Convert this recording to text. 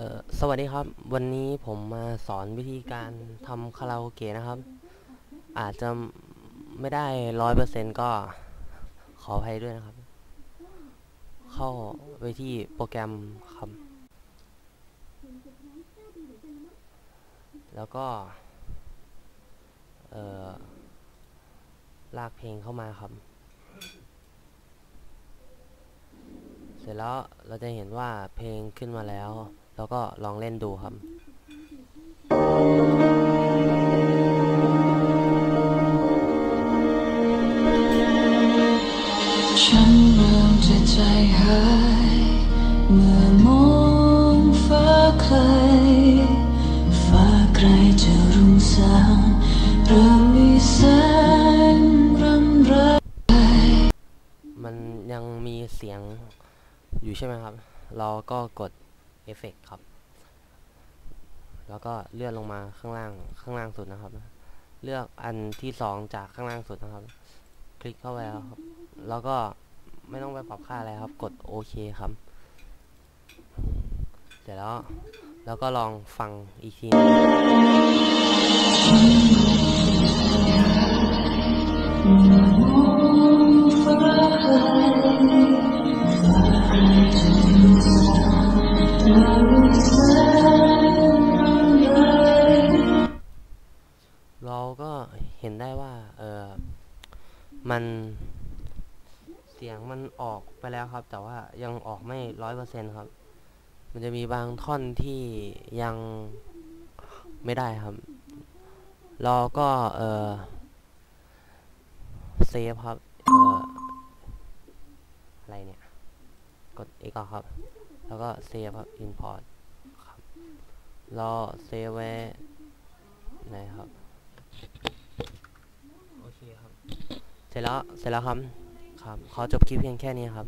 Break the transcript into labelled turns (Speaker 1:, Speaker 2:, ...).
Speaker 1: ออสวัสดีครับ วันนี้ผมมาสอนวิธีการทำคาราโอเกะนะครับ อาจจะไม่ได้ร้อยเปอร์เซ็นก็ขออภัยด้วยนะครับ เข้าไปที่โปรแกรมครับ แล้วก็ลากเพลงเข้ามาครับ เสร็จแล้วเราจะเห็นว่าเพลงขึ้นมาแล้ว แล้วก็ลองเล่นดูครับ
Speaker 2: ฉันเริ่มจะใจหายเมื่อมองฟ้าไกลฟ้าไกลจะรุ่งสางเริ่มมีแสงรำไร
Speaker 1: มันยังมีเสียงอยู่ใช่ไหมครับ เราก็กด เอฟเฟกต์ครับ แล้วก็เลื่อนลงมาข้างล่างข้างล่างสุดนะครับ เลือกอันที่สองจากข้างล่างสุดนะครับ คลิกเข้าไปแล้วครับ แล้วก็ไม่ต้องไปปรับค่าอะไรครับ กดโอเคครับ เสร็จแล้ว แล้วก็ลองฟังอีกที ห็น
Speaker 2: ได้
Speaker 1: ว่า เออมันเสียงมันออกไปแล้วครับ แต่ว่ายังออกไม่ร้อยเปอร์เซ็นครับ มันจะมีบางท่อนที่ยังไม่ได้ครับ เราก็ เออเซฟครับ เอออะไรเนี่ย กด X ออกครับ แล้วก็เซฟครับ import ครับ เราเซฟไว้ไหนครับ เสร็จแล้วเสร็จแล้วครับครับขอจบคลิปเพียงแค่นี้ครับ